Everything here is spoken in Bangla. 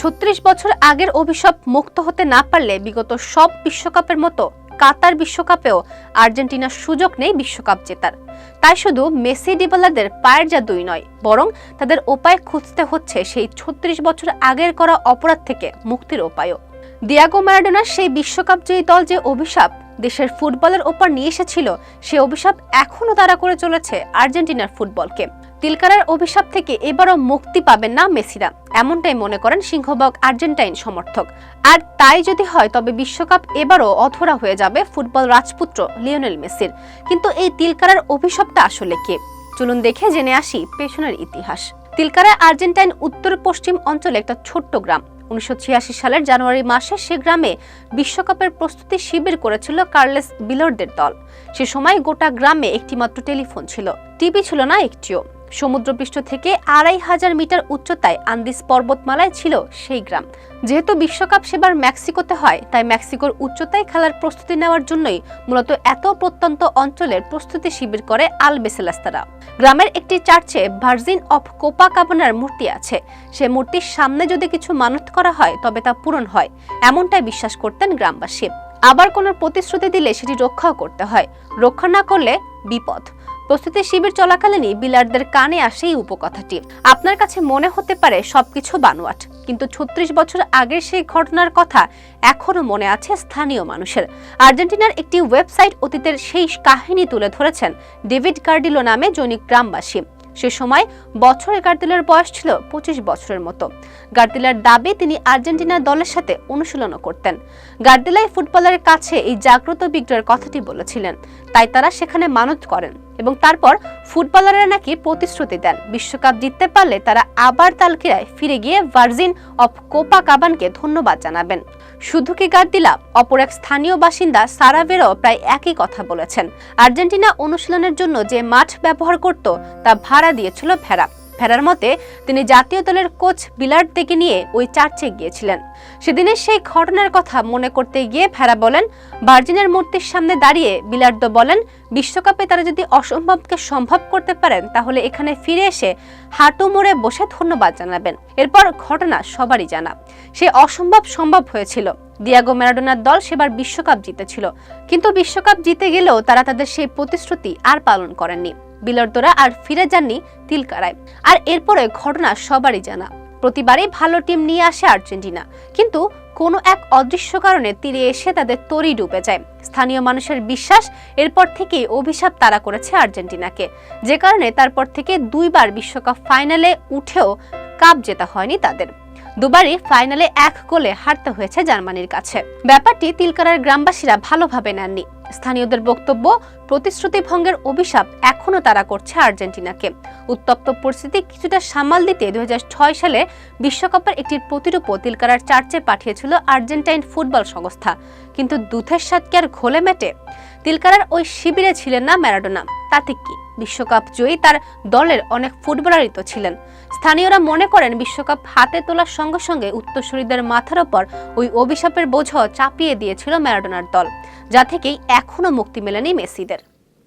ছত্রিশ বছর আগের অভিশাপ মুক্ত হতে না পারলে বিগত সব বিশ্বকাপের মতো কাতার বিশ্বকাপেও আর্জেন্টিনার সুযোগ নেই বিশ্বকাপ জেতার। তাই শুধু মেসি ডিবালাদের পায়ের জাদুই নয়, বরং তাদের উপায় খুঁজতে হচ্ছে সেই ছত্রিশ বছর আগের করা অপরাধ থেকে মুক্তির উপায়ও। দিয়াগো ম্যারাডোনার সেই বিশ্বকাপ জয়ী দল যে অভিশাপ দেশের ফুটবলের ওপর নিয়ে এসেছিল, সে অভিশাপ এখনও তারা করে চলেছে আর্জেন্টিনার ফুটবলকে। তিলকারার অভিশাপ থেকে এবারও মুক্তি পাবেন না মেসিরা। এমনটাই মনে করেন সিংহবাগ আর্জেন্টাইন সমর্থক। আর তাই যদি হয়, তবে বিশ্বকাপ এবারও অধরা হয়ে যাবে ফুটবল রাজপুত্র লিওনেল মেসির। কিন্তু এই তিলকারার অভিশাপটা আসলে কে? চলুন দেখে জেনে আসি পেছনের ইতিহাস। তিলকারা আর্জেন্টাইন উত্তর পশ্চিম অঞ্চলে একটা ছোট্ট গ্রাম। উনিশশো ছিয়াশি সালের জানুয়ারি মাসে সে গ্রামে বিশ্বকাপের প্রস্তুতি শিবির করেছিল কার্লেস বিলর্ডের দল। সে সময় গোটা গ্রামে একটিমাত্র টেলিফোন ছিল। টিভি ছিল না একটিও। সমুদ্রপৃষ্ঠ থেকে আড়াই হাজার মিটার উচ্চতায় আন্দিস পর্বতমালায় ছিল সেই গ্রাম। যেহেতু বিশ্বকাপ সেবার মেক্সিকোতে হয়, তাই মেক্সিকোর উচ্চতায় খেলার প্রস্তুতি নেওয়ার জন্যই মূলত এত প্রত্যন্ত অঞ্চলের প্রস্তুতি শিবির করে আল বেসেলাস্তারা গ্রামের একটি চার্চে ভার্জিন অফ কোপা কাবানার মূর্তি আছে। সে মূর্তির সামনে যদি কিছু মানত করা হয়, তবে তা পূরণ হয়, এমনটাই বিশ্বাস করতেন গ্রামবাসী। আবার কোনো প্রতিশ্রুতি দিলে সেটি রক্ষাও করতে হয়। রক্ষা না করলে বিপদ। প্রস্তুতি শিবির চলাকালীনই বিলারদের কানে আসে এই উপকথাটি। আপনার কাছে মনে হতে পারে সবকিছু বানোয়াট, কিন্তু ছত্রিশ বছর আগের সেই ঘটনার কথা এখনও মনে আছে স্থানীয় মানুষের। আর্জেন্টিনার একটি ওয়েবসাইট অতীতের সেই কাহিনী তুলে ধরেছেন ডেভিড কার্ডিলো নামে জৈনিক গ্রামবাসী। সে সময় বছরে গার্দিলার বয়স ছিল পঁচিশ বছরের মতো। গার্দিলার দাবি, তিনি আর্জেন্টিনা দলের সাথে অনুশীলনও করতেন। গার্দিলাই ফুটবলের কাছে এই জাগ্রত বিগ্রহের কথাটি বলেছিলেন। তাই তারা সেখানে মানত করেন। এবং তারপর ফুটবলাররা নাকি প্রতিশ্রুতি দেন। বিশ্বকাপ জিততে পারলে তারা আবার তালকিরায় ফিরে গিয়ে ভার্জিন অফ কোপা কাবানকে ধন্যবাদ জানাবেন। শুধু কি গার্ড দিলাম অপর এক স্থানীয় বাসিন্দা সারাভেরও প্রায় একই কথা বলেছেন। আর্জেন্টিনা অনুশীলনের জন্য যে মাঠ ব্যবহার করত, তা ভাড়া দিয়েছিল ভেড়া। ফেরার মতে, তিনি জাতীয় দলের কোচ বিলার্ড থেকে নিয়ে ওই চার্চে গিয়েছিলেন। সেদিনের সেই ঘটনার কথা মনে করতে গিয়ে ফেরা বলেন ভার্জিনের মূর্তির সামনে দাঁড়িয়ে বিলার্দ বলেন, বিশ্বকাপে তারা যদি অসম্ভবকে সম্ভব করতে পারেন, তাহলে এখানে ফিরে এসে হাঁটু মোড়ে বসে ধন্যবাদ জানাবেন। এরপর ঘটনা সবারই জানা। সে অসম্ভব সম্ভব হয়েছিল। দিয়াগো ম্যারাডোনার দল সেবার বিশ্বকাপ জিতেছিল। কিন্তু বিশ্বকাপ জিতে গেলেও তারা তাদের সেই প্রতিশ্রুতি আর পালন করেননি। বিলর্দরা আর ফিরে যাননি তিলকারায়। আর এরপরে ঘটনা সবারই জানা। প্রতিবারই ভালো টিম নিয়ে আসে আর্জেন্টিনা। কিন্তু কোনো এক অদৃশ্য কারণে তীরে এসে তাদের তরি ডুবে যায়। স্থানীয় মানুষের বিশ্বাস, এরপর থেকেই অভিশাপ তারা করেছে আর্জেন্টিনাকে। যে কারণে তারপর থেকে দুইবার বিশ্বকাপ ফাইনালে উঠেও কাপ জেতা হয়নি তাদের। দুবারই ফাইনালে এক গোলে হারতে হয়েছে জার্মানির কাছে। ব্যাপারটি তিলকারার গ্রামবাসীরা ভালোভাবে নেননি। স্থানীয়দের বক্তব্য, প্রতিশ্রুতি ভঙ্গের অভিশাপ এখনও তারা করছে আর্জেন্টিনাকে। উত্তপ্ত পরিস্থিতি কিছুটা সামাল দিতে দুই হাজার ছয় সালে বিশ্বকাপের একটি প্রতিরূপ তিলকারার চার্চে পাঠিয়েছিল আর্জেন্টাইন ফুটবল সংস্থা। কিন্তু দুধের স্বাদ কি আর ঘোলে মেটে তিলকারার ওই শিবিরে ছিলেন না ম্যারাডোনা। তাতে কি? বিশ্বকাপ জয়ী তার দলের অনেক ফুটবলারই তো ছিলেন। স্থানীয়রা মনে করেন বিশ্বকাপ হাতে তোলার সঙ্গে সঙ্গে উত্তরসূরিদের মাথার ওপর ওই অভিশাপের বোঝ চাপিয়ে দিয়েছিল ম্যারাডোনার দল, যা থেকেই এখনও মুক্তি মেলেনি মেসিদের।